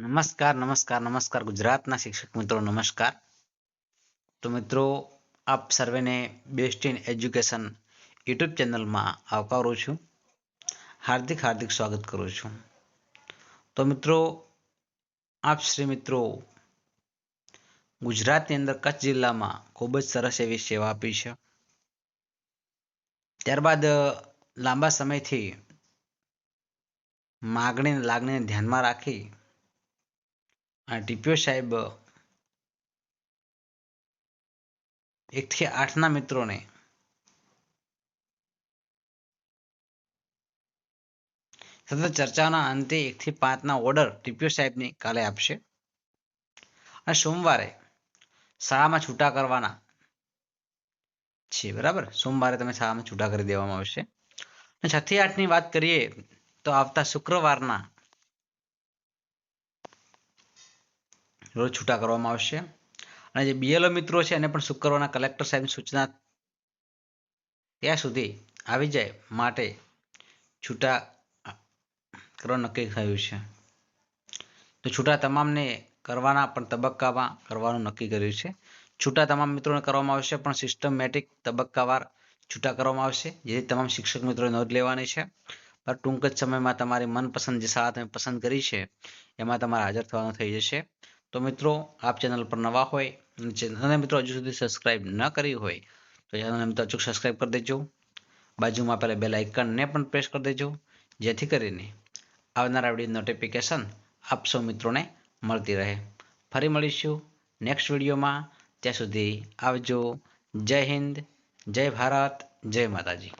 નમસ્કાર નમસ્કાર નમસ્કાર ગુજરાતના શિક્ષક મિત્રો, નમસ્કાર. તો મિત્રો, આપ સર્વેને બેસ્ટ ઇન એજ્યુકેશન યુટ્યુબ ચેનલમાં આવકારું છું. હાર્દિક હાર્દિક સ્વાગત કરું છું. તો મિત્રો, આપ શ્રી મિત્રો, ગુજરાતની અંદર કચ્છ જિલ્લામાં ખૂબ જ સરસ એવી સેવા આપી છે. ત્યારબાદ, લાંબા સમયથી માગણી લાગણીને ધ્યાનમાં રાખી અને ટીપીઓ સાહેબ એકથી આઠના મિત્રોને સતત ચર્ચાના અંતે એકથી પાંચના ઓર્ડર ટીપીઓ સાહેબની કાલે આપશે. અને સોમવારે શાળામાં છૂટા કરવાના છે, બરાબર? સોમવારે તમે શાળામાં છૂટા કરી દેવામાં આવશે. અને છ થી આઠની વાત કરીએ તો આવતા શુક્રવારના રોજ છૂટા કરવામાં આવશે. અને જે બીએલઓ મિત્રો છે, એને પણ શુક્રવારના કલેક્ટર સાહેબની સૂચના ત્યાં સુધી આવી જાય માટે છૂટા કરવા નક્કી થયું છે. તો છૂટા તમામને કરવાના પણ તબક્કામાં કરવાનું નક્કી કર્યું છે. છૂટા તમામ મિત્રોને કરવામાં આવશે, પણ સિસ્ટમેટિક તબક્કાવાર છૂટા કરવામાં આવશે. જેથી તમામ શિક્ષક મિત્રોએ નોંધ લેવાની છે. પર ટૂંક જ સમયમાં તમારી મનપસંદ જે શાળા તમે પસંદ કરી છે, એમાં તમારે હાજર થવાનું થઈ જશે. તો મિત્રો, આપ ચેનલ પર નવા હોય અને ચેનલને મિત્રો હજુ સુધી સબસ્ક્રાઇબ ન કરી હોય, તો ચેનલને મિત્રો અચૂક સબસ્ક્રાઇબ કરી દેજો. બાજુમાં પહેલાં બેલ આઇકનને પણ પ્રેસ કરી દેજો, જેથી કરીને આવનારા વીડિયો નોટિફિકેશન આપ સૌ મિત્રોને મળતી રહે. ફરી મળીશું નેક્સ્ટ વિડીયોમાં ત્યાં સુધી આવજો. જય હિન્દ, જય ભારત, જય માતાજી.